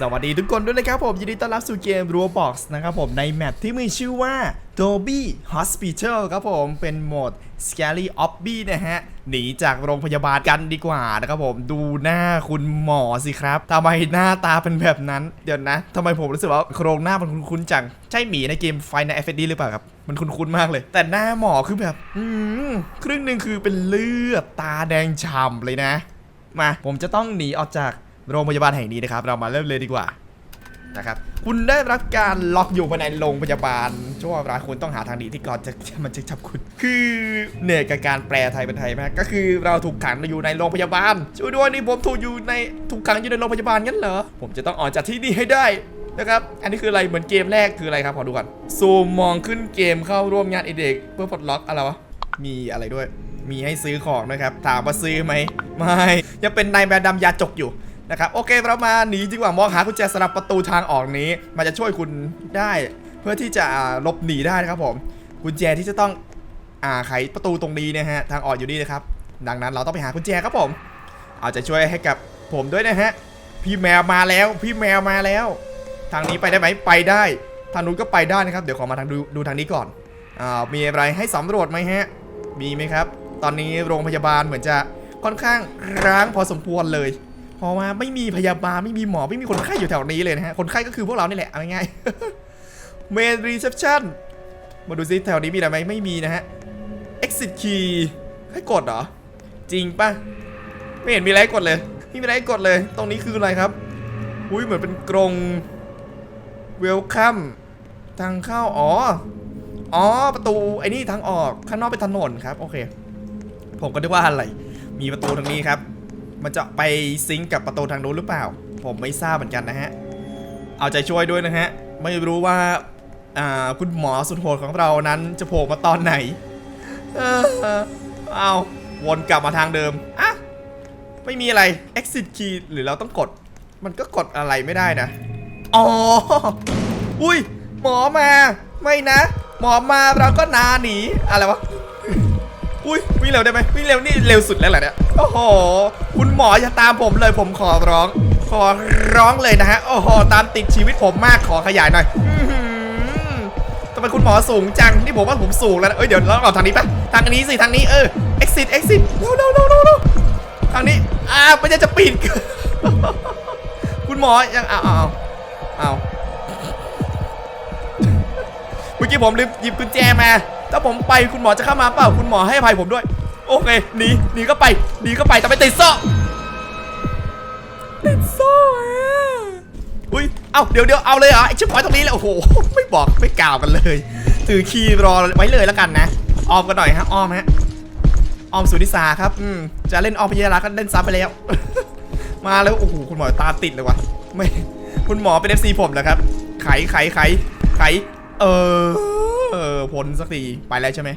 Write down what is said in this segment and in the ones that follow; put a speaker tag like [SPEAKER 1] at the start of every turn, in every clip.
[SPEAKER 1] สวัสดีทุกคนด้วยนะครับผม ยินดีต้อนรับสู่เกม Roblox นะครับผมในแมปที่มีชื่อว่า d o b y Hospital ครับผมเป็นโหมด Scary Obby นะฮะ หนีจากโรงพยาบาลกันดีกว่านะครับผมดูหน้าคุณหมอสิครับทำไมหน้าตาเป็นแบบนั้น เดี๋ยวนะทำไมผมรู้สึกว่าโครงหน้ามันคุ้นๆจัง ใช่หมีในเกมไฟใน FD หรือเปล่าครับ มันคุ้นๆมากเลย แต่หน้าหมอคือแบบ อืมครึ่งหนึ่งคือเป็นเลือดตาแดงฉ่ำเลยนะมาผมจะต้องหนีออกจาก โรงพยาบาลแห่งนี้นะครับ เรามาเริ่มเลยดีกว่านะครับ คุณได้รับการล็อกอยู่ภายในโรงพยาบาลช่วร้าคุณต้องหาทางหนีที่ก่อนจะมันจะจับคุณ คือเหนื่อยกับการแปลไทยเป็นไทยมากก็คือเราถูกขังอยู่ในโรงพยาบาลช่วยด้วยนี่ผมถูกอยู่ในถูกขังอยู่ในโรงพยาบาลงั้นเหรอผมจะต้องออกจากที่นี่ให้ได้นะครับ อันนี้คืออะไร เหมือนเกมแรกคืออะไรครับขอดูก่อน ซูมมองขึ้นเกมเข้าร่วมงานเด็กเพื่อปลดล็อกอะไรวะ มีอะไรด้วย มีให้ซื้อของนะครับ ถามว่าซื้อไหม ไม่ ยังเป็นนายแบบดำยาจกอยู่ นะครับโอเคเรามาหนีดีกว่ามองหากุญแจสำหรับประตูทางออกนี้ มันจะช่วยคุณได้ เพื่อที่จะหลบหนีได้นะครับผมกุญแจที่จะต้องอ่าไขประตูตรงนี้นะฮะทางออกอยู่นี่นะครับ ดังนั้นเราต้องไปหากุญแจครับผม เอาจะช่วยให้กับผมด้วยนะฮะพี่แมวมาแล้วพี่แมวมาแล้ว ทางนี้ไปได้ไหมไปได้ ทางนู้นก็ไปได้นะครับ เดี๋ยวขอมาทางดูดูทางนี้ก่อนอ่ามีอะไรให้สำรวจไหมฮะมีไหมครับ ตอนนี้โรงพยาบาลเหมือนจะค่อนข้างร้างพอสมควรเลย พราะว่าไม่มีพยาบาลไม่มีหมอไม่มีคนไข้อยู่แถวนี้เลยนะฮะ คนไข้ก็คือพวกเรานี่แหละเอาง่ายๆเมนรีเซพชันมาดูซิแถวนี้มีอะไรไหมไม่มีนะฮะ exit key ให้กดเหรอ จริงปะไม่เห็นมีอะไรกดเลยไม่มีอะไรกดเลย ตรงนี้คืออะไรครับอุ้ยเหมือนเป็นกรง welcome ทางเข้าอ๋ออ๋อประตูไอ้นี่ทางออกข้างนอกเป็นถนนครับ โอเค ผมก็นึกว่าอะไร มีประตูทางนี้ครับ มันจะไปซิงกับประตูทางโน้นหรือเปล่า ผมไม่ทราบเหมือนกันนะฮะ เอาใจช่วยด้วยนะฮะ ไม่รู้ว่าอ่าคุณหมอสุดโหดของเรานั้นจะโผล่มาตอนไหนเออเอาวนกลับมาทางเดิม อะ ไม่มีอะไร exit key หรือเราต้องกด มันก็กดอะไรไม่ได้นะ อ๋อ อุ้ย หมอมา ไม่นะ หมอมาเราก็นาหนี อะไรวะ อุ้ยวิ่งเร็วได้ไหมวิ่งเร็วนี่เร็วสุดแล้วเหรอเนี่ยโอ้โหคุณหมออย่าตามผมเลยผมขอร้อง ขอร้องเลยนะฮะโอ้โหตามติดชีวิตผมมากขอขยายหน่อยต้อหือทำไมคุณหมอสูงจังนี่ผมว่าผมสูงแล้วนะเอ้ยเดี๋ยวเราเอาทางนี้ปะทางนี้สิทางนี้เออ exit exit เร็วเร็วเร็วเร็วเร็วทางนี้อ่าวมันจะจะปิดคุณหมอยังเอาเอาเอาเอาเมื่อกี้ผมลืมหยิบกุญแจมา ถ้าผมไปคุณหมอจะเข้ามาเปล่าคุณหมอให้อภัยผมด้วย โอเคหนีหนีก็ไปหนีก็ไปแต่ไม่ติดโซ่ติดโซ่อะอุ้ยเอ้าเดี๋ยวเดี๋ยวเอาเลยเหรอไอชิปพอยตรงนี้เลยโอ้โหไม่บอกไม่กล่าวกันเลยถือคีย์รอไว้เลยแล้วกันนะออมกันหน่อยฮะออมฮะออมสุนิสาครับอืมจะเล่นออมพิยารักษ์ก็เล่นซับไปแล้ว มาแล้วโอ้โหคุณหมอตาติดเลยวะไม่คุณหมอเป็น FC ผมเหรอครับ ไขไขไขไขเออ ออพ้นสักทีไปแล้วใช่ไหม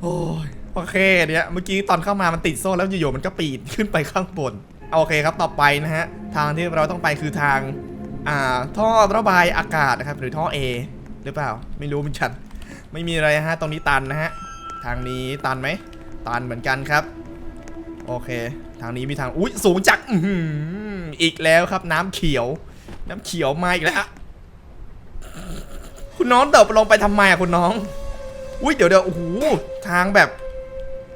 [SPEAKER 1] โอ้ยโอเคเนี่ยเมื่อกี้ตอนเข้ามามันติดโซ่แล้วอยู่ๆมันก็ปีดขึ้นไปข้างบนโอเคครับต่อไปนะฮะทางที่เราต้องไปคือทางอ่าท่อระบายอากาศนะครับหรือท่อ A หรือเปล่า ไม่รู้เหมือนกันไม่มีอะไรฮะตรงนี้ตันนะฮะทางนี้ตันไหมตันเหมือนกันครับ โอเค ทางนี้มีทางอุ้ยสูงจักอีกแล้วครับ น้ำเขียว น้ำเขียวมาอีกแล้ว คุณน้องเดิบลงไปทำไมอะคุณน้อง อุ้ยเดี๋ยวเดี๋ยวโอ้โหทางแบบ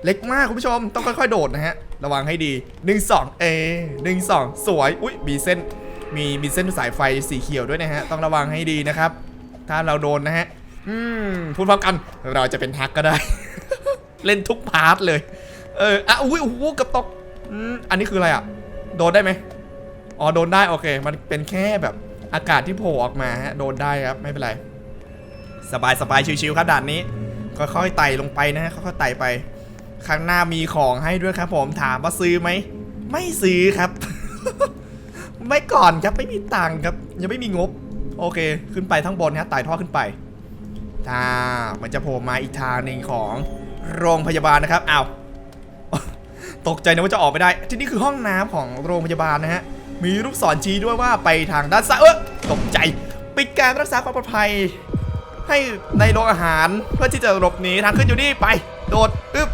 [SPEAKER 1] เล็กมากคุณผู้ชมต้องค่อยๆ โดดนะฮะ ระวังให้ดีหนึ่งสองเอหนึ่งสองสวย อุ้ยมีเส้นมีมีเส้นสายไฟสีเขียวด้วยนะฮะ ต้องระวังให้ดีนะครับ ถ้าเราโดนนะฮะ อืมพูดพร้อมกันเราจะเป็นฮักก็ได้ เล่นทุกพาร์ทเลย เอออะอุ้ยโอ้โหกับตกอืมอันนี้คืออะไรอะ โดนได้ไหมอ๋อโดนได้โอเค มันเป็นแค่แบบอากาศที่โผล่ออกมาฮะโดนได้ครับไม่เป็นไร สบายสบายชิวๆครับด่านนี้ค่อยๆไต่ลงไปนะฮะค่อยๆไต่ไป ข้างหน้ามีของให้ด้วยครับ ผมถามว่าซื้อไหมไม่ซื้อครับ ไม่ก่อนครับไม่มีตังค์ครับ ยังไม่มีงบ โอเค ขึ้นไปทั้งบนฮะไต่ท่อขึ้นไปถ้ามันจะโผล่มาอีกทางหนึ่งของโรงพยาบาลนะครับอ้าวตกใจนะว่าจะออกไม่ได้ ที่นี่คือห้องน้ำของโรงพยาบาลนะฮะ มีลูกศรชี้ด้วยว่าไปทางด้านซ้าย เออตกใจ ปิดการรักษาความปลอดภัย ให้ในโรงอาหารเพื่อที่จะหลบหนีทางขึ้นอยู่นี่ไป โดดอึ๊บ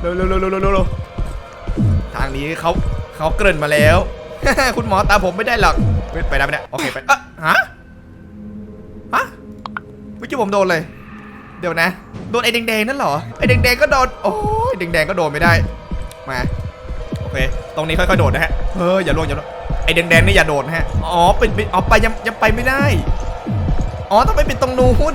[SPEAKER 1] เร็วเร็วเร็วเร็วเร็วเร็วทางนี้เขาเขาเกริ่นมาแล้ว คุณหมอตามผมไม่ได้หรอกเฮ้ยไปได้ไปได้โอเคไปเอะฮะฮะเมื่อกี้ผมโดนเลย เดี๋ยวนะ โดนไอ้แดงๆนั่นเหรอไอ้แดงๆก็โดนโอ้ยแดงๆก็โดนไม่ได้มาโอเคตรงนี้ค่อยๆโดดนะฮะเฮ้ยอย่าล่วงอย่าล่วงไอ้แดงๆนี่อย่าโดดนะฮะอ๋อเป็นเป็นอ๋อไปยังยังไปไม่ได้ อ๋อต้องไปเป็นตรงนู้น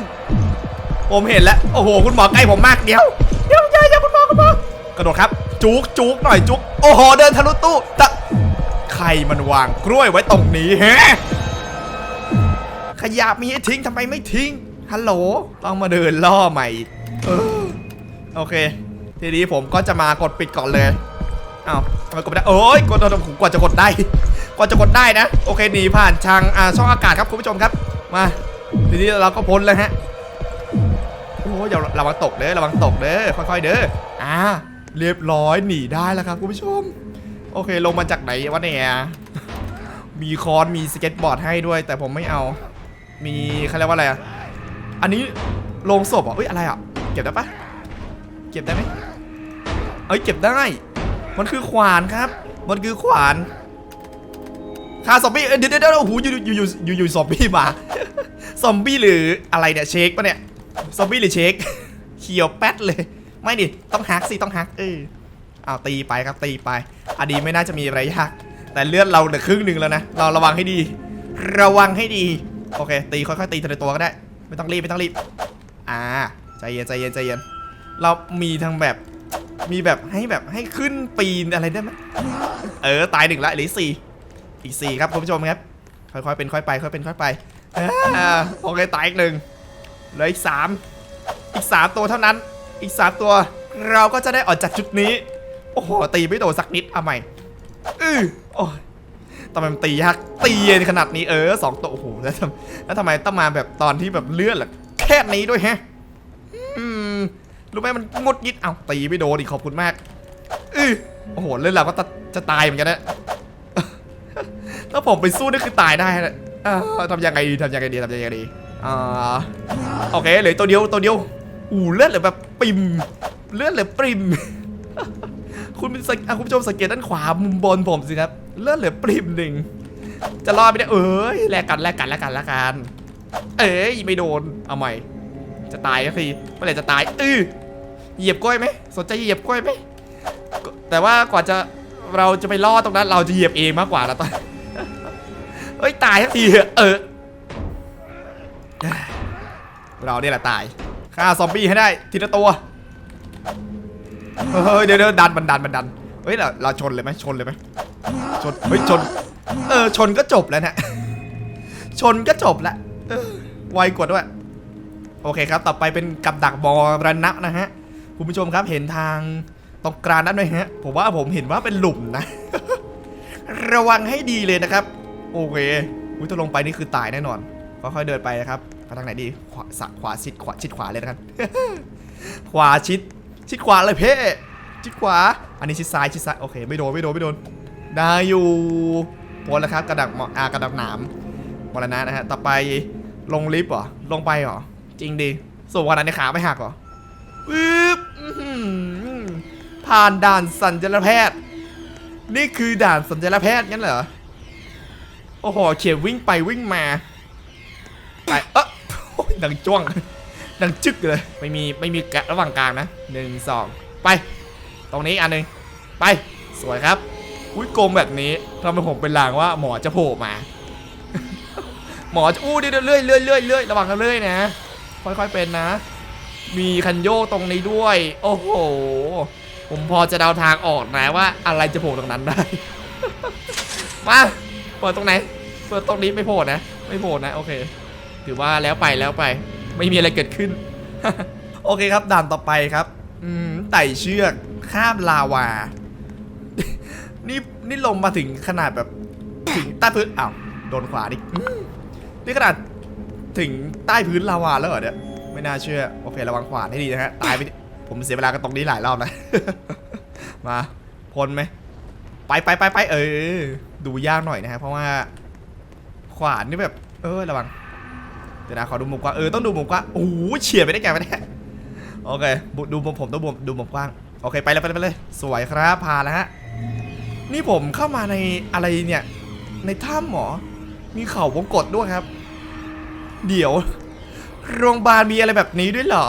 [SPEAKER 1] ผมเห็นแล้ว โอ้โห คุณหมอใกล้ผมมากเดี๋ยวเดี๋ยวอย่าอย่าคุณหมอคุณหมอกระโดดครับ จุกจุกหน่อยจุก โอ้โห เดินทะลุตู้ตะใครมันวางกล้วยไว้ตรงนี้ฮะขยะมีให้ทิ้งทำไมไม่ทิ้ง ฮัลโหล ต้องมาเดินล่อใหม่เออโอเค ทีนี้ผมก็จะมากดปิดก่อนเลยอ้าวทำไมกดไม่ได้ โอ้ยกดกดกดกว่าจะกดได้ กว่าจะกดได้นะ โอเคหนีผ่านทางอ่าช่องอากาศครับคุณผู้ชมครับ มา ทีนี้เราก็พ้นแล้วฮะโอ้ยอย่าระวังตกเด้อระวังตกเด้อค่อยๆเด้ออ่าเรียบร้อยหนีได้แล้วครับคุณผู้ชม โอเคลงมาจากไหนวะเนี่ยมีคอนมีสเก็ตบอร์ดให้ด้วย แต่ผมไม่เอา มีเขาเรียกว่าอะไรอะอันนี้โลงศพเหรอเอ้ยอะไรอะเก็บได้ปะเก็บได้ไหมเอ้ยเก็บได้ มันคือขวานครับ มันคือขวานฆ่าซอมบี้เดี๋ยวเดี๋ยวเดี๋ยวโอ้โหอยู่อยู่อยู่อยู่อยู่ซอมบี้มา ซอมบี้หรืออะไรเนี่ยเชคปะเนี่ย ซอมบี้หรือเชคเขียวแป๊ดเลย ไม่ดิ ต้องฮักสิ ต้องฮักเออเอาตีไปครับตีไปอันนี้ไม่น่าจะมีอะไรยาก แต่เลือดเราเหลือครึ่งหนึ่งแล้วนะ เราระวังให้ดี ระวังให้ดี โอเค ตีค่อยๆตีทีละตัวก็ได้ ไม่ต้องรีบไม่ต้องรีบ อ่า ใจเย็นใจเย็นใจเย็น เรามีทั้งแบบ มีแบบให้แบบให้ขึ้นปีนอะไรได้ไหมเออ ตายหนึ่งละเหลือสี่อีกสี่ครับคุณผู้ชมครับ ค่อยๆเป็นค่อยไป ค่อยเป็นค่อยไป อ่าโอเคตายอีกหนึ่งเหลืออีกสามอีกสามตัวเท่านั้น อีกสามตัวเราก็จะได้ออกจากจุดนี้ โอ้โห ตีไม่โดนสักนิดเอาใหม่อือโอ้ยทำไมมันตียากตีเย็นขนาดนี้เออสองตัวโอ้โหแล้วทำแล้วทำไมต้องมาแบบตอนที่แบบเลื่อนล่ะแค่นี้ด้วยแฮะอืมรู้ไหมมันงดยิดเอาตีไม่โดนอีกขอบคุณมากอือโอ้โหเล่นเราก็จะจะตายเหมือนกันนะถ้าผมไปสู้นี่คือตายได้นะ เอ่อทำยังไงดีทำยังไงดีทำยังไงดีอ่าโอเคเหลือตัวเดียวตัวเดียวอู้เลือดเหลือแบบปิมเลือดเหลือปริม คุณเป็นสังอะคุณผู้ชมสังเกตด้านขวามุมบนผมสิครับเลือดเหลือปริมหนึ่งจะรอดไม่ได้เอ้ยแลกกันแลกกันแลกกันแลกกันเอ้ยไม่โดนเอาใหม่ จะตายก็ทีเมื่อไหร่จะตายอือเหยียบกล้วยไหมสนใจเหยียบกล้วยไหมแต่ว่ากว่าจะเราจะไปล่อตรงนั้น เราจะเหยียบเองมากกว่าแล้วตอน เอ้ยตายทักทีเออ เราเนี่ยแหละตายฆ่าซอมบี้ให้ได้ทีละตัว เฮ้ยเดี๋ยวเดี๋ยวดันมันดันมันดัน เฮ้ยเราเราชนเลยไหมชนเลยไหมชน เฮ้ยชน เออชนก็จบแล้วเนะชนก็จบแล้วไวกว่าด้วย โอเคครับ ต่อไปเป็นกับดักบอระนะนะฮะ คุณผู้ชมครับเห็นทางตรงกลางนั้นไหมฮะ ผมว่าผมเห็นว่าเป็นหลุมนะ ระวังให้ดีเลยนะครับ โอเคอุ้ยถ้าลงไปนี่คือตายแน่นอน ค่อยๆเดินไปนะครับไปทางไหนดี ขวาสะขวาชิดขวาชิดขวาเลยนะครับ ขวาชิด ชิดขวาเลยเพ่ชิดขวา อันนี้ชิดซ้ายชิดซ้าย โอเค ไม่โดนไม่โดนไม่โดน ได้อยู่พอแล้วครับกระดักหมออากระดักหนามมรณะนะฮะ ต่อไปลงลิฟต์เหรอ ลงไปเหรอ จริงดิส่วนวันนั้นในขาไม่หักเหรอปึ๊บผ่านด่านสัญญาแพทย์ นี่คือด่านสัญญาแพทย์งั้นเหรอ โอ้โหเขียวิ่งไปวิ่งมาไปเอ๊ะโอ้ยดังจ้วง ดังจึกเลย ไม่มีไม่มีแกะระหว่างกลางนะหนึ่งสองไป ตรงนี้อันหนึ่งไปสวยครับอุ้ยโกงแบบนี้ทำให้ผมเป็นลางว่าหมอจะโผล่มา หมอจะอู้เดี๋ยเรื่อยเรื่อยเรื่อยเรื่อยระวังกันเรื่อยนะ ค่อยๆเป็นนะ มีคันโยกตรงนี้ด้วย โอ้โห ผมพอจะเดาทางออกนะว่าอะไรจะโผล่ตรงนั้นได้ มา เปิดตรงไหน เปิดตรงนี้ไม่โผล่นะ ไม่โผล่นะ โอเค ถือว่าแล้วไปแล้วไป ไม่มีอะไรเกิดขึ้น โอเคครับ ด่านต่อไปครับ อืม ไต่เชือก ข้ามลาวา นี่นี่ลงมาถึงขนาดแบบ ถึงใต้พื้น อ้าว โดนขวาดิอืมนี่ขนาดถึงใต้พื้นลาวาแล้วเหรอเนี่ย ไม่น่าเชื่อ โอเค ระวังขวาให้ดีนะฮะ ตายไปดิผมเสียเวลากับตรงนี้หลายรอบนะมา พ้นไหม ไปไปไปไปเออ ดูยากหน่อยนะฮะเพราะว่า ขวานนี่แบบ เออระวังเดี๋ยวนะขอดูมุมกว้างเออต้องดูมุมกว้างโอ้โหเฉียดไปได้ไงไม่ได้โอเคดูมุมผมต้องดูมุมกว้างโอเคไปเลยไปเลยไปเลย สวยครับผ่าแล้วฮะนี่ผมเข้ามาในอะไรเนี่ย ในถ้ำหมอ มีเข่าวงกดด้วยครับ เดี๋ยว โรงพยาบาลมีอะไรแบบนี้ด้วยเหรอ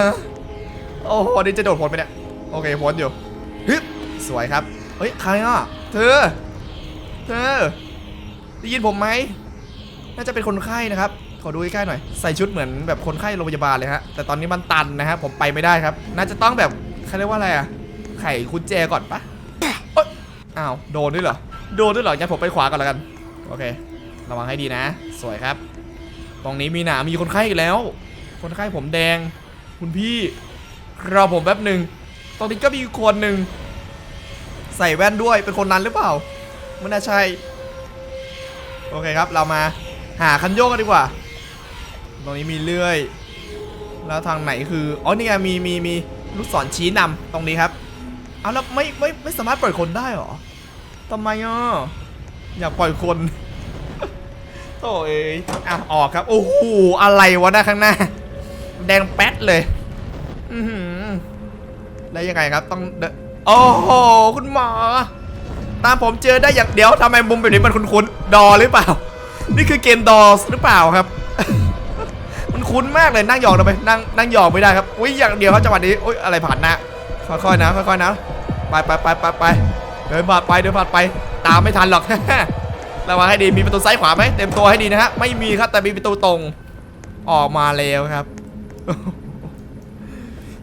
[SPEAKER 1] ฮะโอ้โหนี่จะโดดพ้นไปเนี่ย โอเคพ้นอยู่ฮึสวยครับ เฮ้ย ใครอะ เธอ เธอ ได้ยินผมไหม น่าจะเป็นคนไข้นะครับ ขอดูใกล้ๆหน่อย ใส่ชุดเหมือนแบบคนไข้โรงพยาบาลเลยฮะ แต่ตอนนี้มันตันนะฮะ ผมไปไม่ได้ครับ น่าจะต้องแบบเขาเรียกว่าอะไรอะไขกุญแจก่อนปะเอ้าว โดนด้วยเหรอ โดนด้วยเหรองั้นผมไปขวาก่อนแล้วกัน โอเค ระวังให้ดีนะ สวยครับ ตรงนี้มีหนามีคนไข้อีกแล้ว คนไข้ผมแดง คุณพี่รอผมแป๊บหนึ่งตรงนี้ก็มีคนหนึ่ง ใส่แว่นด้วยเป็นคนนั้นหรือเปล่าไม่น่าใช่ โอเคครับเรามาหาคันโยกกันดีกว่า ตรงนี้มีเลื่อย แล้วทางไหนคืออ๋อนี่ไงมีมีมีลูกศรชี้นำตรงนี้ครับเอาแล้วไม่ไม่ไม่สามารถปล่อยคนได้หรอทำไมอะอยากปล่อยคนโถ่เอ้ยอะออกครับ โอ้โห อะไรวะหน้าข้างหน้า แดงแป๊ดเลย อือหือแล้วยังไงครับ ต้องเโอ้โหคุณหมอ ตามผมเจอได้อย่างเดียวทำไมมุมแบบนี้มันคุ้นๆดอหรือเปล่า นี่คือเกมดอสหรือเปล่าครับ มันคุ้นมากเลยนั่งหยอกทำไมนั่งนั่งหยอกไม่ได้ครับอุ้ยอย่างเดียวครับจังหวะนี้อุ้ยอะไรผ่านน้าค่อยๆนะค่อยๆนะไปไปไปไปไปเดินผ่านไปเดินผ่านไป ตามไม่ทันหรอกระวังให้ดีมีประตูซ้ายขวาไหมเต็มตัวให้ดีนะฮะไม่มีครับแต่มีประตูตรงออกมาแล้วครับ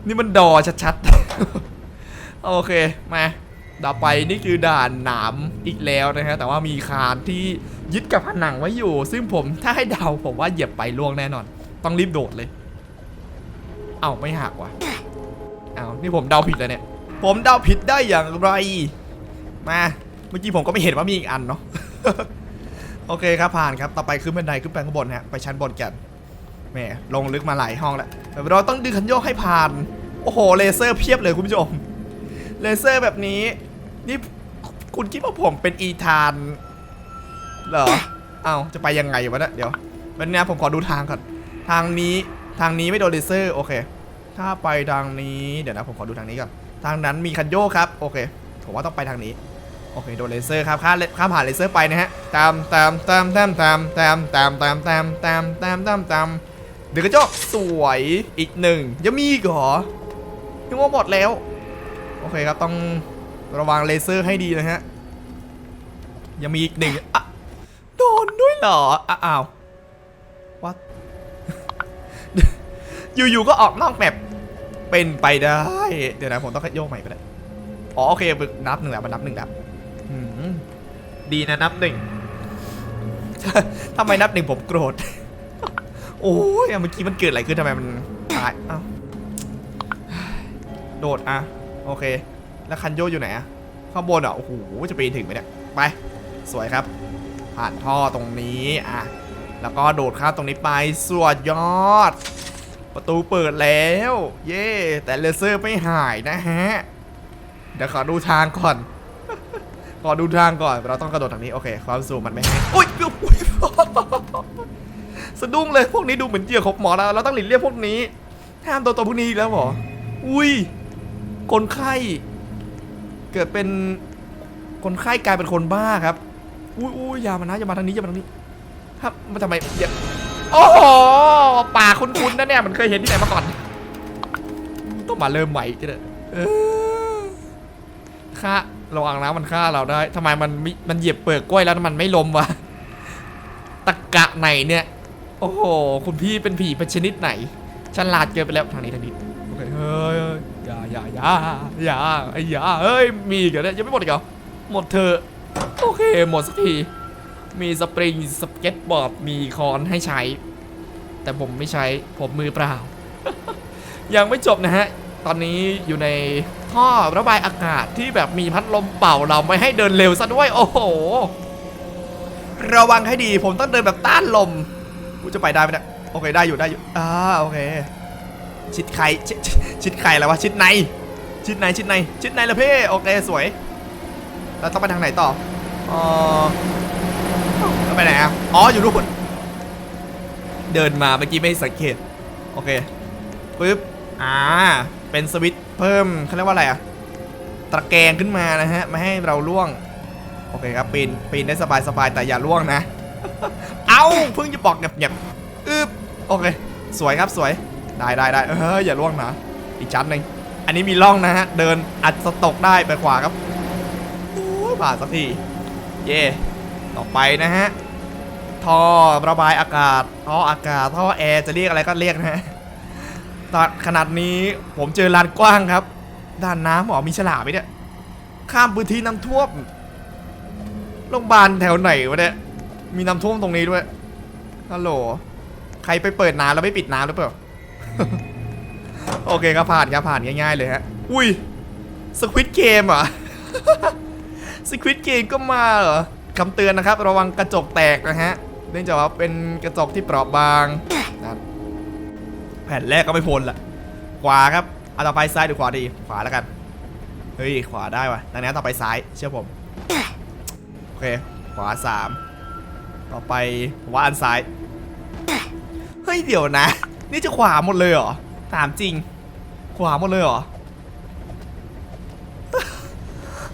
[SPEAKER 1] นี่มันดอชัดๆ โอเคมาต่อไปนี่คือด่านหนามอีกแล้วนะฮะแต่ว่ามีคานที่ยึดกับผนังไว้อยู่ ซึ่งผมถ้าให้เดาผมว่าเหยียบไปล่วงแน่นอน ต้องรีบโดดเลย เอาไม่หักว่ะเอานี่ผมเดาผิดแล้วเนี่ย ผมเดาผิดได้อย่างไรมาเมื่อกี้ผมก็ไม่เห็นว่ามีอีกอันเนาะโอเคครับผ่านครับต่อไปขึ้นบันไดขึ้นไปข้างบนฮะไปชั้นบนกันแหมลงลึกมาหลายห้องแล้วแต่เราต้องดึงคันโยกให้ผ่านโอ้โหเลเซอร์เพียบเลยคุณผู้ชม เลเซอร์แบบนี้ นี่คุณคิดว่าผมเป็นอีธานเหรอ เอาจะไปยังไงวะเนี่ยเดี๋ยววันนี้ผมขอดูทางก่อนทางนี้ทางนี้ไม่โดนเลเซอร์โอเค ถ้าไปทางนี้เดี๋ยวนะผมขอดูทางนี้ก่อนทางนั้นมีคันโยกครับโอเคผมว่าต้องไปทางนี้โอเคโดนเลเซอร์ครับข้ามข้ามผ่านเลเซอร์ไปนะฮะตามตามตามตามตามตามตามตามตามตามตามตามตามเดี๋ยวกระจกสวยอีกหนึ่งยังมีอีกเหรอยังว่าหมดแล้ว โอเคครับต้องระวังเลเซอร์ให้ดีนะฮะ ยังมีอีกหนึ่งอะโดนด้วยเหรออะอ้าววัดอยู่ๆก็ออกนอกแมปเป็นไปได้ เดี๋ยวนะผมต้องโยกใหม่ไปเลยอ๋อโอเคนับหนึ่งแล้วมันนับหนึ่งแล้วดีนะนับหนึ่งทำไมนับหนึ่งผมโกรธ โอ้ยเมื่อกี้มันเกิดอะไรขึ้นทำไมมันตายอ้าวโดดอะ โอเค แล้วคันโยกอยู่ไหนอะข้างบนอะโอ้โหจะไปถึงไหมเนี่ยไปสวยครับ ผ่านท่อตรงนี้อะแล้วก็โดดข้ามตรงนี้ไปสวดยอด ประตูเปิดแล้ว เย่แต่เลเซอร์ไม่หายนะฮะ เดี๋ยวขอดูทางก่อน ขอดูทางก่อน เราต้องกระโดดทางนี้ โอเค ความสูงมันไม่ให้อุ้ยอุ๊ยสะดุ้งเลยพวกนี้ดูเหมือนเหยื่อของหมอแล้วเราต้องหลีกเลี่ยงพวกนี้ห้ามตัวตัวพวกนี้แล้วหรอ อุ้ย คนไข้ เกิดเป็นคนไข้กลายเป็นคนบ้าครับ อุ้ยอุ้ยอย่ามานะอย่ามาทางนี้อย่ามาทางนี้ครับมาทำไมอย่าโอ้โหป่าคุ้นๆนะเนี่ยมันเคยเห็นที่ไหนมาก่อน ต้องมาเริ่มใหม่กันเลยฆ่าระวังนะมันฆ่าเราได้ทำไมมันมันเหยียบเปลือกกล้วยแล้วมันไม่ล้มวะตะกะไหนเนี่ย โอ้โห คุณพี่เป็นผีเป็นชนิดไหนฉลาดเกินไปแล้วทางนี้ทางนี้โอเคเฮ้ย อย่าอย่าอย่าไอ้อย่าเฮ้ยมีอีกันเนี่ยยังไม่หมดอีกเหรอหมดเถอะโอเคหมดสักทีมีสปริงสเก็ตบอร์ดมีคอนให้ใช้ แต่ผมไม่ใช้ผมมือเปล่า ยังไม่จบนะฮะ ตอนนี้อยู่ในท่อระบายอากาศที่แบบมีพัดลมเป่าเราไม่ให้เดินเร็วซะด้วย โอ้โห ระวังให้ดีผมต้องเดินแบบต้านลมกูจะไปได้ไหมเนี่ยโอเคได้อยู่ได้อยู่อ่าโอเค ชิดไข่ชิดชิดไข่แล้ววะชิดใน ชิดในชิดในชิดในละเพ่โอเคสวยแล้วต้องไปทางไหนต่ออ๋อไปไหนอะอ๋ออยู่นู่นเดินมาเมื่อกี้ไม่สังเกตโอเคปึ๊บอ่าเป็นสวิตเพิ่มเขาเรียกว่าอะไรอะตะแกรงขึ้นมานะฮะไม่ให้เราล่วงโอเคครับปีนปีนได้สบายๆแต่อย่าล่วงนะ เอาเพิ่งจะบอกเงียบๆอึบโอเค สวยครับสวย ได้ได้ได้เอออย่าล่วงนะอีกชั้นหนึ่งอันนี้มีร่องนะฮะเดินอัดสตกได้ไปขวาครับโอ้ผ่านสักทีเย่ต่อไปนะฮะท่อระบายอากาศท่ออากาศท่อแอร์จะเรียกอะไรก็เรียกนะฮะตอนขนาดนี้ผมเจอลานกว้างครับ ด้านน้ำหมอมีฉลามไหมเนี่ยข้ามพื้นที่น้ำท่วมโรงพยาบาลแถวไหนวะเนี่ยมีน้ำท่วมตรงนี้ด้วยฮัลโหลใครไปเปิดน้ำแล้วไม่ปิดน้ำหรือเปล่า โอเคครับผ่านครับผ่านง่ายๆเลยฮะ อุ้ยสควิตเกมอะสควิตเกมก็มาเหรอคำเตือนนะครับ ระวังกระจกแตกนะฮะ เนื่องจากว่าเป็นกระจกที่เปราะบางนะแผ่นแรกก็ไม่พ้นละขวาครับเอาต่อไปซ้ายหรือขวาดี ขวาแล้วกัน เฮ้ย ขวาได้ว่ะดังนั้นต่อไปซ้าย เชื่อผม โอเค ขวาสาม ต่อไปว่าอันซ้าย เฮ้ย เดี๋ยวนะ นี่จะขวาหมดเลยเหรอ ถามจริง ขวาหมดเลยเหรอ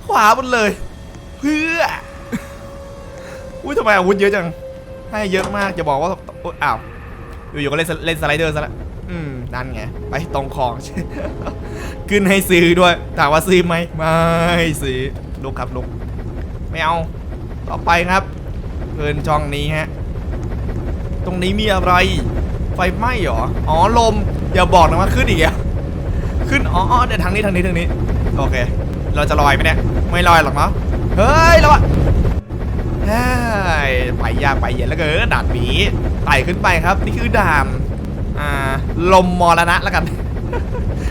[SPEAKER 1] ขวาหมดเลย เพื่อ อุ้ยทำไมอาวุธเยอะจัง ให้เยอะมากจะบอกว่าอ้าวอยู่ๆก็เล่นเล่นสไลเดอร์ซะละอืมนั่นไง ไปตรงของ ขึ้นให้ซื้อด้วย ถามว่าซื้อไหม ไม่ซื้อลุกครับลุก ไม่เอา ต่อไปครับเกินช่องนี้ฮะ ตรงนี้มีอะไร ไฟไหม้เหรอ อ๋อลม อย่าบอกนะว่าขึ้นอีกอะขึ้น อ๋อเดี๋ยวทางนี้ทางนี้ทางนี้ โอเค เราจะลอยไหมเนี่ย ไม่ลอยหรอกเนาะ เฮ้ยแล้วอะไปยากไปเย็นแล้วเกินดานหมีไต่ขึ้นไปครับ นี่คือดานอ่าลมมรณะแล้วกัน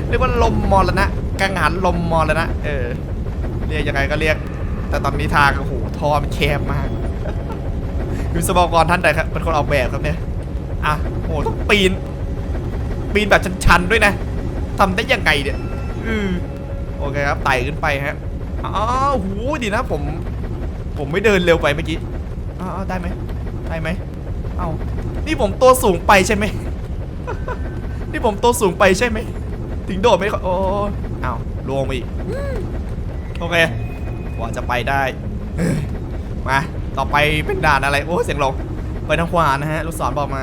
[SPEAKER 1] เรียกว่าลมมรณะกังหันลมมรณะเออ เรียกยังไงก็เรียก แต่ตอนนี้ทางโอ้โหทอมันแคบมากวิศวกรท่านใดครับเป็นคนออกแบบครับเนี่ย อะโอ้ต้องปีน ปีนแบบชันๆด้วยนะทำได้ยังไงเนี่ยอือโอเคครับไต่ขึ้นไปฮะอ้าวหูดีนะผม ผมไม่เดินเร็วไปเมื่อกี้อ้าวได้ไหมได้ไหมเอ้านี่ผมตัวสูงไปใช่ไหมนี่ผมตัวสูงไปใช่ไหมถึงโดดไม่ค่อยโอ้อ้าวลวงไปอีกอืมโอเคกว่าจะไปได้เฮ้ยมาต่อไปเป็นด่านอะไรโอ้เสียงลงไปทางขวานะฮะลูกศรบอกมา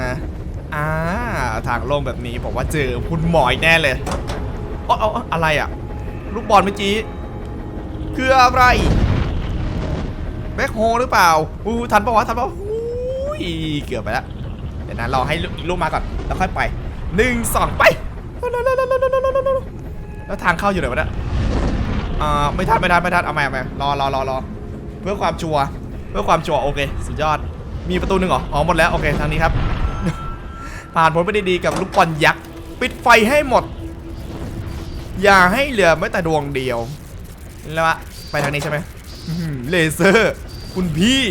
[SPEAKER 1] อ่าทางลงแบบนี้ผมว่าเจอคุณหมออีกแน่เลยอ๋ออ๋ออะไรอะ ลูกบอลเมื่อกี้ คืออะไร แบ็คโฮหรือเปล่าอู้ทันปะวะทันปะวอุ้ยเกือบไปแล้วเดี๋ยวนะรอให้ลูกมาก่อนแล้วค่อยไปหนึ่งสองไป แล้วทางเข้าอยู่ไหนวะเนี่ยอ่าไม่ทันไม่ทันไม่ทันเอาใหม่เอาใหม่รอรอรอรอเพื่อความชัวร์เพื่อความชัวร์โอเค สุดยอดมีประตูหนึ่งเหรอ อ๋อหมดแล้ว โอเค ทางนี้ครับ ผ่านผลไปได้ดีกับลูกบอลยักษ์ปิดไฟให้หมด อย่าให้เหลือแม้แต่ดวงเดียวแล้วอะไปทางนี้ใช่ไหมเลเซอร์ คุณพี่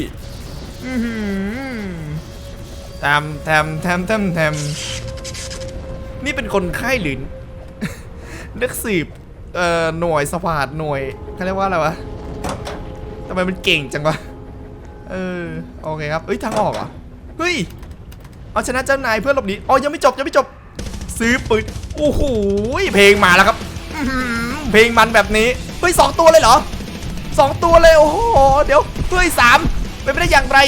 [SPEAKER 1] แทมแทมแทมแทมแทมนี่เป็นคนไข้หรือนักสืบเอ่อหน่วยสวาดหน่วยเขาเรียกว่าอะไรวะทำไมมันเก่งจังวะเออโอเคครับเอ้ยทางออกอะเฮ้ย เอาชนะเจ้านายเพื่อหลบหนีอ๋อยังไม่จบยังไม่จบ ซื้อปืนโอ้โหเพลงมาแล้วครับอื้อหือเพลงมันแบบนี้เฮ้ยสองตัวเลยเหรอสองตัวเลยโอ้โหเดี๋ยวเฮ้ยสามเป็นไปได้อย่างไร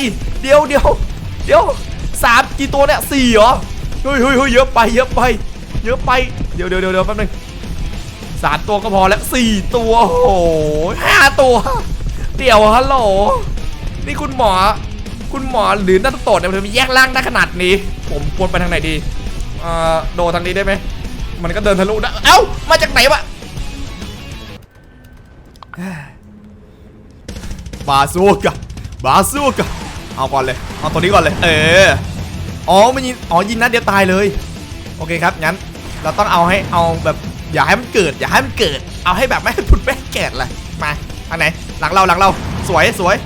[SPEAKER 1] เดี๋ยวเดี๋ยวเดี๋ยวสามกี่ตัวเนี่ยสี่เหรอเฮ้ยเฮ้ยเฮ้ยเยอะไปเยอะไป เยอะไปเดี๋ยวเดี๋ยวเดี๋ยวเดี๋ยวแป๊บนึงสามตัวก็พอแล้วสี่ตัวโอ้โหห้าตัว เดี๋ยวฮัลโหลนี่คุณหมอ คุณหมอหรือนักโตดเนี่ยมันแยกร่างได้ขนาดนี้ ผมควรไปทางไหนดีเอ่อโดทางนี้ได้ไหมมันก็เดินทะลุได้เอ้ามาจากไหนวะบาซูกะบาซูกะเอาก่อนเลยเอาตัวนี้ก่อนเลย เอออ๋อมันยิงอ๋อยิงนัดเดียวตายเลย โอเคครับงั้นเราต้องเอาให้เอาแบบอย่าให้มันเกิด อย่าให้มันเกิด เอาให้แบบไม่ให้พุดไม่เกิดเลยมาทางไหนหลังเราหลังเราสวยสวย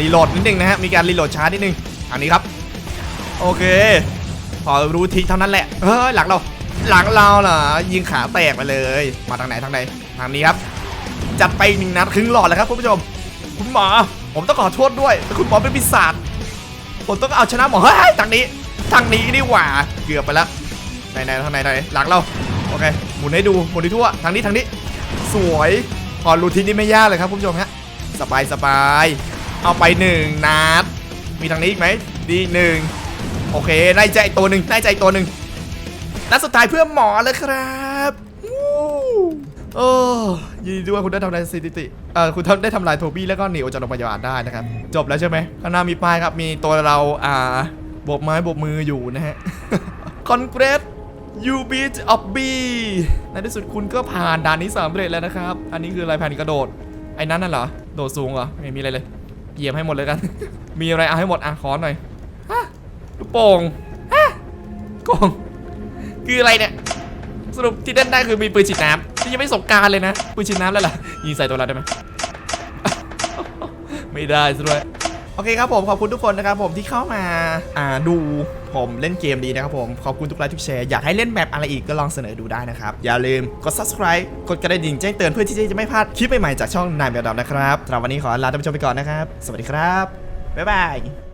[SPEAKER 1] รีโหลดนิดนึงนะฮะ มีการรีโหลดช้านิดนึงอันนี้ครับ โอเค พอรู้ทิศเท่านั้นแหละ เฮ้ยหลังเรา หลังเราเหรอ ยิงขาแตกไปเลย มาทางไหนทางไหนทางนี้ครับ จัดไปหนึ่งนัดครึ่งหลอดเลยครับคุณผู้ชม คุณหมอ ผมต้องขอโทษด้วยแต่คุณหมอเป็นปีศาจ ผมต้องเอาชนะหมอ เฮ้ยทางนี้ ทางนี้นี่หว่า เกือบไปแล้วไหนไหนทางไหนทางไหนหลังเรา โอเค หมุนให้ดู หมุนให้ทั่ว ทางนี้ทางนี้ สวย พอรู้ทิศนี่ไม่ยากเลยครับคุณผู้ชมฮะ สบายสบาย เอาไปหนึ่งนัด มีทางนี้อีกไหม ดีหนึ่งโอเค ได้ใจตัวหนึ่งได้ใจตัวหนึ่งนัดสุดท้ายเพื่อหมอเลยครับโอ้ยินดีด้วยคุณได้ทำลายสถิติ เอ่อ คุณได้ทำลายโทบี้แล้วก็หนีออกจากโรงพยาบาลได้นะครับ จบแล้วใช่ไหมข้างหน้ามีป้ายครับ มีตัวเรา อ่าโบกไม้โบกมืออยู่นะฮะ Congrats you beat Obby ในที่สุดคุณก็ผ่านด่านนี้สำเร็จแล้วนะครับ อันนี้คืออะไรแผ่นกระโดด ไอ้นั้นน่ะเหรอ โดดสูงเหรอ ไม่มีอะไรเลย เหยียบให้หมดเลยกัน มีอะไรเอาให้หมดอะขอหน่อยฮะลูกโป่งฮะกองคืออะไรเนี่ยสรุปที่เล่นได้คือมีปืนฉีดน้ำที่ยังไม่สงการเลยนะปืนฉีดน้ำแล้วล่ะยิงใส่ตัวเราได้ไหมไม่ได้ซะด้วย โอเคครับผมขอบคุณทุกคนนะครับผมที่เข้ามาอ่าดูผมเล่นเกมดีนะครับผม ขอบคุณทุกไลค์ทุกแชร์ อยากให้เล่นแบบอะไรอีกก็ลองเสนอดูได้นะครับ อย่าลืมกด subscribe กดกระดิ่งแจ้งเตือนเพื่อที่จะไม่พลาดคลิปใหม่ๆจากช่องนายแบบดำนะครับสำหรับวันนี้ขอลาท่านผู้ชมไปก่อนนะครับ สวัสดีครับบ๊ายบาย